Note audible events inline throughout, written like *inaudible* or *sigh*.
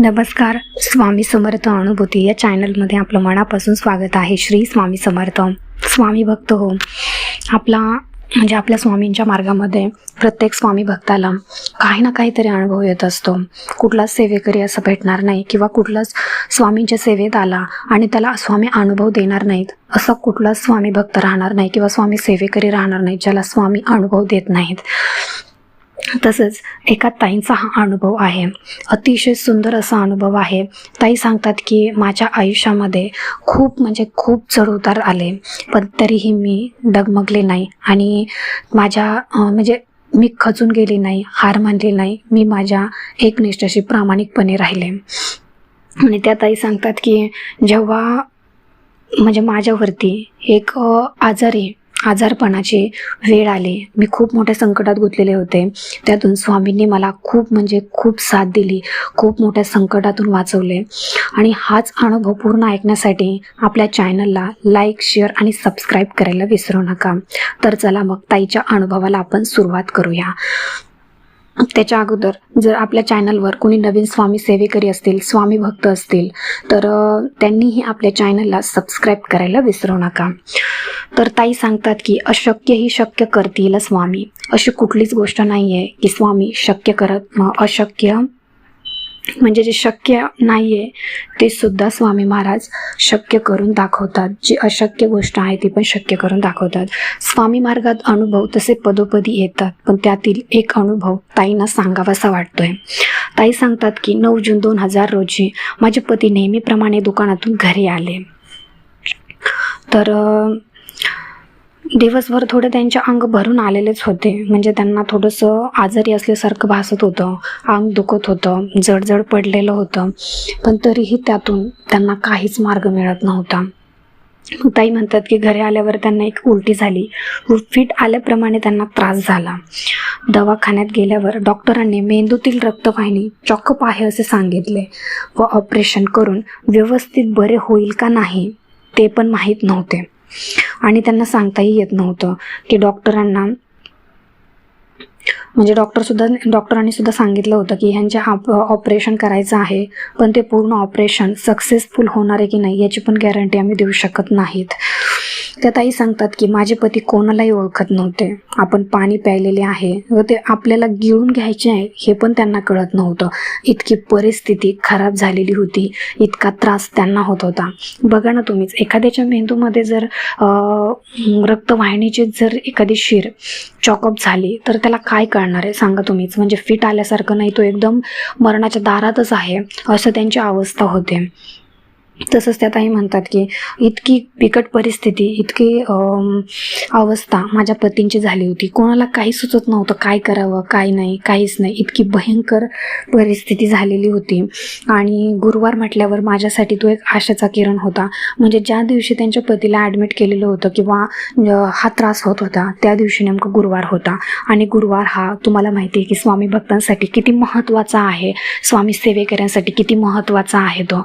नमस्कार स्वामी समर्थ अनुभूती या चॅनलमध्ये आपलं मनापासून स्वागत आहे. श्री स्वामी समर्थ. स्वामी भक्त हो. आपला म्हणजे आपल्या स्वामींच्या मार्गामध्ये प्रत्येक स्वामी भक्ताला काही ना काहीतरी अनुभव येत असतो. कुठलाच सेवेकरी असं भेटणार नाही किंवा कुठलाच स्वामींच्या सेवेत आला आणि त्याला स्वामी अनुभव देणार नाहीत असं कुठलाच स्वामी भक्त राहणार नाही किंवा स्वामी सेवेकरी राहणार नाही ज्याला स्वामी अनुभव देत नाहीत. तसंच एका ताईंचा हा अनुभव आहे. अतिशय सुंदर असा अनुभव आहे. ताई सांगतात की माझ्या आयुष्यामध्ये खूप म्हणजे खूप चढउतार आले पण तरीही मी डगमगले नाही आणि माझ्या म्हणजे मी खचून गेली नाही हार मानली नाही मी माझ्या एकनिष्ठाशी प्रामाणिकपणे राहिले. आणि त्या ताई सांगतात की जेव्हा म्हणजे माझ्यावरती एक आजारी आजारपणाची वेळ आली. मी खूप मोठ्या संकटात गुंतलेले होते. त्यातून स्वामींनी मला खूप म्हणजे खूप साथ दिली. खूप मोठ्या संकटातून वाचवले. आणि हाच अनुभव पूर्ण ऐकण्यासाठी आपल्या चॅनलला लाईक शेअर आणि सबस्क्राईब करायला विसरू नका. तर चला मग ताईच्या अनुभवाला आपण सुरुवात करूया. त्याच्या अगोदर जर आपल्या चॅनलवर कोणी नवीन स्वामी सेवेकरी असतील स्वामी भक्त असतील तर त्यांनीही आपल्या चॅनलला सबस्क्राईब करायला विसरू नका. तर ताई सांगतात की अशक्य ही शक्य करतील स्वामी. अशी कुठलीच गोष्ट नाही आहे की स्वामी शक्य करत अशक्य म्हणजे जे शक्य नाही आहे ते सुद्धा स्वामी महाराज शक्य करून दाखवतात. जी अशक्य गोष्ट आहे ती पण शक्य करून दाखवतात. स्वामी मार्गात अनुभव तसे पदोपदी येतात पण त्यातील एक अनुभव ताईंना सांगावासा वाटतोय. ताई सांगतात की नऊ जून दोन हजार रोजी माझे पती नेहमीप्रमाणे दुकानातून घरी आले. तर दिवसभर थोडे त्यांचे अंग भरून आलेलेच होते. म्हणजे त्यांना थोडंसं आजारी असल्यासारखं भासत होतं. अंग दुखत होतं. जडजड पडलेलं होतं. पण तरीही त्यातून त्यांना काहीच मार्ग मिळत नव्हता. ताई म्हणतात की घरी आल्यावर त्यांना एक उलटी झाली. फिट आल्याप्रमाणे त्यांना त्रास झाला. दवाखान्यात गेल्यावर डॉक्टरांनी मेंदूतील रक्तवाहिनी चॉकअप आहे असे सांगितले व ऑपरेशन करून व्यवस्थित बरे होईल का नाही ते पण माहीत नव्हते. आणि त्यांना सांगताही येत नव्हतं की डॉक्टरांना म्हणजे डॉक्टरसुद्धा डॉक्टरांनी सुद्धा सांगितलं होतं की ह्यांच्या आप ऑपरेशन करायचं आहे पण ते पूर्ण ऑपरेशन सक्सेसफुल होणार आहे की नाही याची पण गॅरंटी आम्ही देऊ शकत नाहीत. त्या ताई सांगतात की माझे पती कोणालाही ओळखत नव्हते. आपण पाणी प्यायलेले आहे व ते आपल्याला गिळून घ्यायचे आहे हे पण त्यांना कळत नव्हतं. इतकी परिस्थिती खराब झालेली होती. इतका त्रास त्यांना होत होता. बघा ना तुम्हीच एखाद्याच्या मेंदूमध्ये जर रक्तवाहिनीची जर एखादी शिर चॉकअप झाली तर त्याला काय कळणार आहे? सांगा तुम्हीच. म्हणजे फिट आल्यासारखं नाही तो एकदम मरणाच्या दारातच आहे असं त्यांची अवस्था होते. तसंच त्या ताई म्हणतात की इतकी बिकट परिस्थिती इतकी अवस्था माझ्या पतींची झाली होती. कोणाला काही सुचत नव्हतं काय करावं काय नाही काहीच नाही. इतकी भयंकर परिस्थिती झालेली होती. आणि गुरुवार म्हटल्यावर माझ्यासाठी तो एक आशेचा किरण होता. म्हणजे ज्या दिवशी त्यांच्या पतीला ॲडमिट केलेलं होतं किंवा हा त्रास होत होता त्या दिवशी नेमकं गुरुवार होता. आणि गुरुवार हा तुम्हाला माहिती आहे की स्वामी भक्तांसाठी किती महत्त्वाचा आहे. स्वामी सेवेकऱ्यांसाठी किती महत्त्वाचा आहे तो.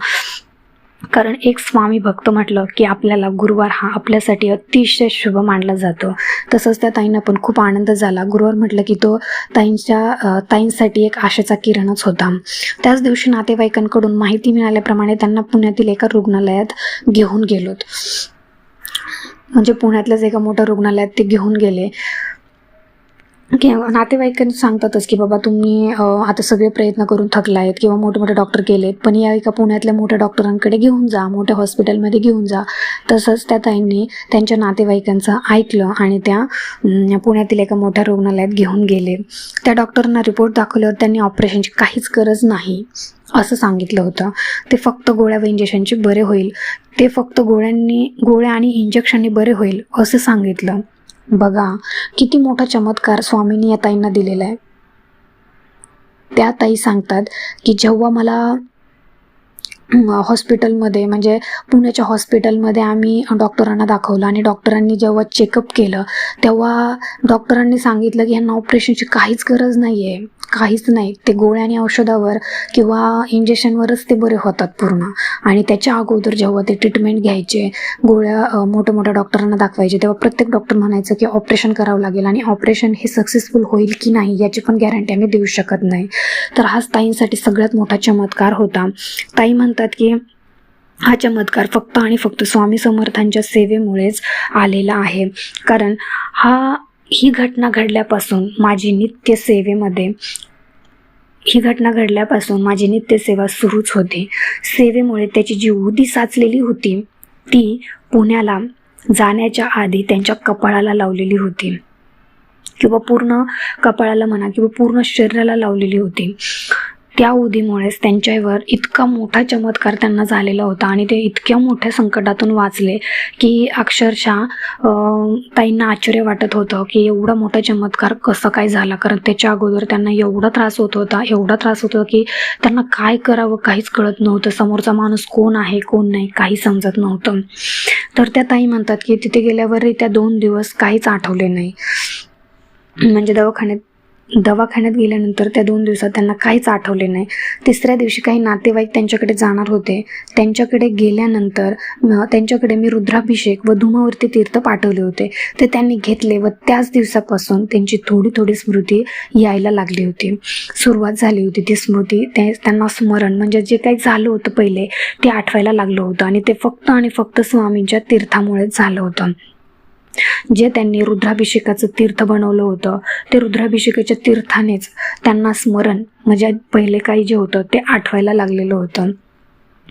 कारण एक स्वामी भक्त म्हटलं की आपल्याला गुरुवार हा आपल्यासाठी अतिशय शुभ मानला जातो. तसंच त्या ताईंना पण खूप आनंद झाला. गुरुवार म्हटलं की तो ताईंच्या ताईंसाठी एक आशेचा किरणच होता. त्याच दिवशी नातेवाईकांकडून माहिती मिळाल्याप्रमाणे त्यांना पुण्यातील एका रुग्णालयात घेऊन गेलोत. म्हणजे पुण्यातल्याच एका मोठ्या रुग्णालयात ते घेऊन गेले. किंवा नातेवाईकांनी सांगतातच की बाबा तुम्ही आता सगळे प्रयत्न करून थकला आहेत किंवा मोठे मोठे डॉक्टर गेलेत पण या एका पुण्यातल्या मोठ्या डॉक्टरांकडे घेऊन जा मोठ्या हॉस्पिटलमध्ये घेऊन जा. तसंच त्या ताईंनी त्यांच्या नातेवाईकांचं ऐकलं आणि त्या पुण्यातील एका मोठ्या रुग्णालयात घेऊन गेले. त्या डॉक्टरांना रिपोर्ट दाखवल्यावर त्यांनी ऑपरेशनची काहीच गरज नाही असं सांगितलं होतं. ते फक्त गोळ्या व इंजेक्शनचे बरे होईल. ते फक्त गोळ्यांनी गोळ्या आणि इंजेक्शनने बरे होईल असं सांगितलं. बघा किती मोठा चमत्कार स्वामींनी या ताईंना दिलेला आहे. त्या ताई सांगतात की जेव्हा मला हॉस्पिटलमध्ये म्हणजे पुण्याच्या हॉस्पिटलमध्ये आम्ही डॉक्टरांना दाखवलं आणि डॉक्टरांनी जेव्हा चेकअप केलं तेव्हा डॉक्टरांनी सांगितलं की ह्यांना ऑपरेशनची काहीच गरज नाही आहे काहीच नाही. ते गोळ्या आणि औषधावर किंवा इंजेक्शनवरच ते बरे होतात पूर्ण. आणि त्याच्या अगोदर जेव्हा ते ट्रीटमेंट घ्यायचे गोळ्या मोठ्या मोठ्या डॉक्टरांना दाखवायचे तेव्हा प्रत्येक डॉक्टर म्हणायचं की ऑपरेशन करावं लागेल आणि ऑपरेशन हे सक्सेसफुल होईल की नाही याची पण गॅरंटी आम्ही देऊ शकत नाही. तर हाच ताईंसाठी सगळ्यात मोठा चमत्कार होता. ताई म्हणतात की हा चमत्कार फक्त आणि फक्त स्वामी समर्थांच्या सेवेमुळेच आलेला आहे. कारण हा ही घटना घडल्यापासून माझी नित्य सेवेमध्ये ही घटना घडल्यापासून माझी नित्यसेवा सुरूच होती. सेवेमुळे त्याची जी उदी साचलेली होती ती पुण्याला जाण्याच्या आधी त्यांच्या कपाळाला लावलेली होती. किंवा पूर्ण कपाळाला म्हणा किंवा पूर्ण शरीराला लावलेली होती. त्या उदीमुळेच त्यांच्यावर इतका मोठा चमत्कार त्यांना झालेला होता आणि ते इतक्या मोठ्या संकटातून वाचले की अक्षरशः ताईंना आश्चर्य वाटत होतं की एवढा मोठा चमत्कार कसं काय झाला? कारण त्याच्या अगोदर त्यांना एवढा त्रास होत होता एवढा त्रास होत होता की त्यांना काय करावं काहीच कळत नव्हतं. समोरचा माणूस कोण आहे कोण नाही काही समजत नव्हतं. तर त्या ताई म्हणतात की तिथे गेल्यावरही त्या दोन दिवस काहीच आठवले नाही. म्हणजे दवाखान्यात दवाखान्यात गेल्यानंतर त्या दोन दिवसात त्यांना काहीच आठवले नाही. तिसऱ्या दिवशी काही नातेवाईक त्यांच्याकडे जाणार होते. त्यांच्याकडे गेल्यानंतर त्यांच्याकडे मी रुद्राभिषेक व धुमावरती तीर्थ पाठवले होते. ते त्यांनी घेतले व त्याच दिवसापासून त्यांची थोडी थोडी स्मृती यायला लागली होती. सुरुवात झाली होती ती स्मृती. ते त्यांना स्मरण म्हणजे जे काही झालं होतं पहिले ते आठवायला लागलं होतं आणि ते फक्त आणि फक्त स्वामींच्या तीर्थामुळेच झालं होतं. जे त्यांनी रुद्राभिषेकाचं तीर्थ बनवलं होतं ते रुद्राभिषेकाच्या तीर्थानेच त्यांना स्मरण म्हणजे पहिले काही जे होतं ते आठवायला लागलेलं होतं.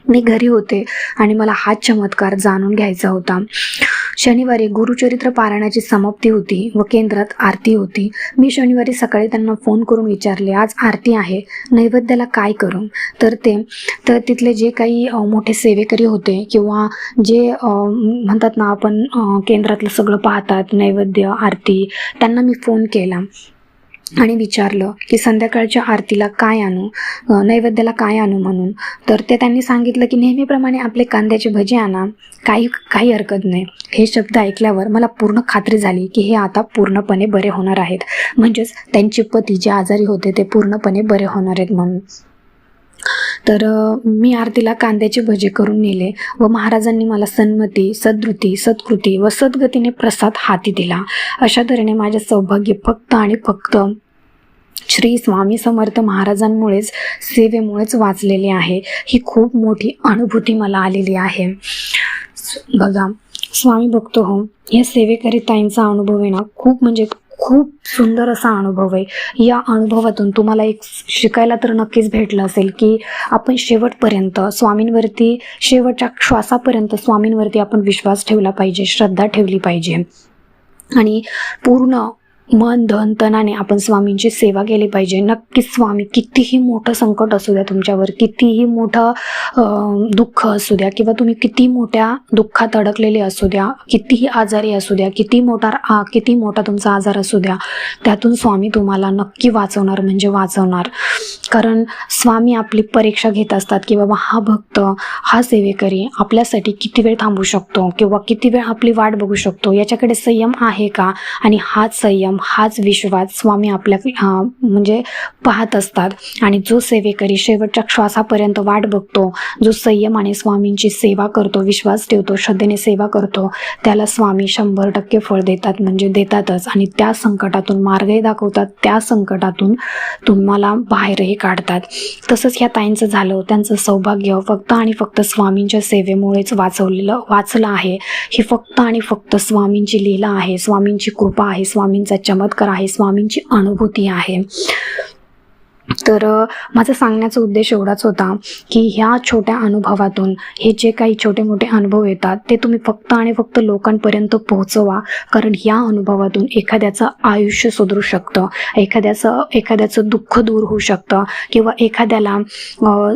मी घरी होते आणि मला हा चमत्कार जाणून घ्यायचा होता. शनिवारी गुरुचरित्र पारायणाची समाप्ती होती व केंद्रात आरती होती. मी शनिवारी सकाळी त्यांना फोन करून विचारले आज आरती आहे नैवेद्याला काय करू? तर ते तर तिथले जे काही मोठे सेवेकरी होते किंवा जे म्हणतात ना आपण केंद्रातलं सगळं पाहतात नैवेद्य आरती त्यांना मी फोन केला. आणि विचारलं की संध्याकाळच्या आरतीला काय आणू? नैवेद्याला काय आणू म्हणून? तर ते त्यांनी सांगितलं की नेहमीप्रमाणे आपले कांद्याचे भजे आणा. काही काही हरकत नाही. हे शब्द ऐकल्यावर मला पूर्ण खात्री झाली की हे आता पूर्णपणे बरे होणार आहेत. म्हणजेच त्यांचे पती जे आजारी होते ते पूर्णपणे बरे होणार आहेत म्हणून. तर मी आरतीला कांद्याचे भजे करून नेले व महाराजांनी मला सन्मती सदृती सत्कृती व सद्गतीने प्रसाद हाती दिला. अशा तऱ्हेने माझे सौभाग्य फक्त आणि फक्त श्री स्वामी समर्थ महाराजांमुळेच सेवेमुळेच वाचलेले आहे. ही खूप मोठी अनुभूती मला आलेली आहे. बघा स्वामी भक्त हो या सेवेकरिताईंचा अनुभव आहे ना खूप म्हणजे खूप सुंदर असा अनुभव आहे. या अनुभवातून तुम्हाला एक शिकायला तर नक्कीच भेटलं असेल की आपण शेवटपर्यंत स्वामींवरती शेवटच्या श्वासापर्यंत स्वामींवरती आपण विश्वास ठेवला पाहिजे श्रद्धा ठेवली पाहिजे. आणि पूर्ण मन धन तनाने आपण स्वामींची सेवा केली पाहिजे. नक्कीच स्वामी कितीही मोठं संकट असू द्या तुमच्यावर कितीही मोठं दुःख असू द्या किंवा तुम्ही किती मोठ्या दुःखात अडकलेले असू द्या कितीही आजारी असू द्या किती मोठा आ, किती मोठा तुमचा आजार असू द्या त्यातून स्वामी तुम्हाला नक्की वाचवणार म्हणजे वाचवणार. कारण स्वामी आपली परीक्षा घेत असतात की बाबा हा भक्त हा सेवेकरी आपल्यासाठी किती वेळ थांबू शकतो किंवा किती वेळ आपली वाट बघू शकतो याच्याकडे संयम आहे का? आणि हाच संयम हाच विश्वास स्वामी आपल्या म्हणजे पाहत असतात. आणि जो सेवेकरी शेवटच्या श्वासापर्यंत वाट बघतो जो संयम आणि स्वामींची सेवा करतो विश्वास ठेवतो श्रद्धेने सेवा करतो त्याला स्वामी शंभर टक्के फळ देतात म्हणजे देतातच. आणि त्या संकटातून मार्गही दाखवतात त्या संकटातून तुम्हाला बाहेरही काढतात. तसंच ह्या ताईंचं झालं त्यांचं सौभाग्य फक्त आणि फक्त स्वामींच्या सेवेमुळेच वाचवलेलं वाचलं आहे. ही फक्त आणि फक्त स्वामींची लीला आहे स्वामींची कृपा आहे स्वामींचा चमत्कार आहे. स्वामींची अनुभूती आहे. तर माझा सांगण्याचा उद्देश एवढाच होता की ह्या छोट्या अनुभवातून हे जे काही छोटे मोठे अनुभव येतात ते तुम्ही फक्त आणि फक्त लोकांपर्यंत पोहोचवा. कारण ह्या अनुभवातून एखाद्याचं आयुष्य सुधरू शकतं. एखाद्याचं एखाद्याचं दुःख दूर होऊ शकतं किंवा एखाद्याला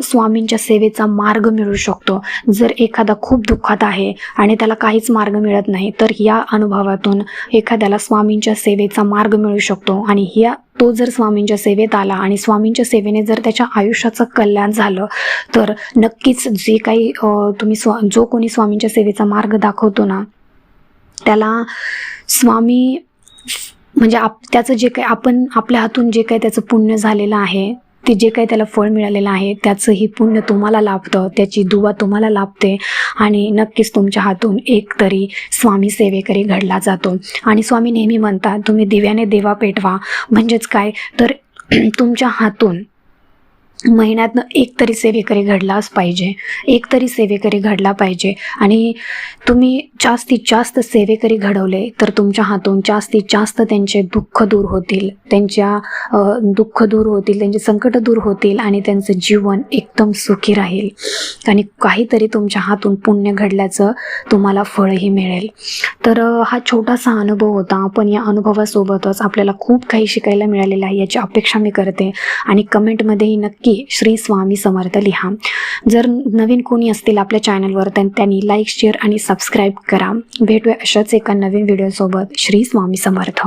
स्वामींच्या सेवेचा मार्ग मिळू शकतो. जर एखादा खूप दुःखात आहे आणि त्याला काहीच मार्ग मिळत नाही तर या अनुभवातून एखाद्याला स्वामींच्या सेवेचा मार्ग मिळू शकतो आणि ह्या तो जर स्वामींच्या सेवेत आला आणि स्वामींच्या सेवेने जर त्याच्या आयुष्याचं कल्याण झालं तर नक्कीच जे काही तुम्ही स्वा जो कोणी स्वामींच्या सेवेचा मार्ग दाखवतो ना त्याला स्वामी म्हणजे आप त्याचं जे काही आपण आपल्या हातून जे काही त्याचं पुण्य झालेलं आहे ते जे काही त्याला फळ मिळालेलं आहे त्याचंही पुण्य तुम्हाला लाभतं त्याची दुवा तुम्हाला लाभते आणि नक्कीच तुमच्या हातून एक तरी स्वामी सेवेकरी घडला जातो. आणि स्वामी नेहमी म्हणतात तुम्ही दिव्याने देवा पेटवा. म्हणजेच काय? तर *clears throat* तुमच्या हातून महिन्यातनं एक तरी सेवेकरी घडलाच पाहिजे. एक तरी सेवेकरी घडला पाहिजे. आणि तुम्ही जास्तीत जास्त सेवेकरी घडवले तर तुमच्या हातून जास्तीत जास्त त्यांचे दुःख दूर होतील. त्यांच्या दुःख दूर होतील त्यांचे संकट दूर होतील आणि त्यांचं जीवन एकदम सुखी राहील. आणि काहीतरी तुमच्या हातून पुण्य घडल्याचं तुम्हाला फळही मिळेल. तर हा छोटासा अनुभव होता. पण या अनुभवासोबतच आपल्याला खूप काही शिकायला मिळालेलं आहे याची अपेक्षा मी करते. आणि कमेंटमध्येही नक्की नक्की श्री स्वामी समर्थ लिहा. जर नवीन कोणी असतील आपल्या चॅनलवर तर त्यांनी लाईक शेअर आणि सबस्क्राईब करा. भेटूया अशाच एका नवीन व्हिडिओसोबत श्री स्वामी समर्थ.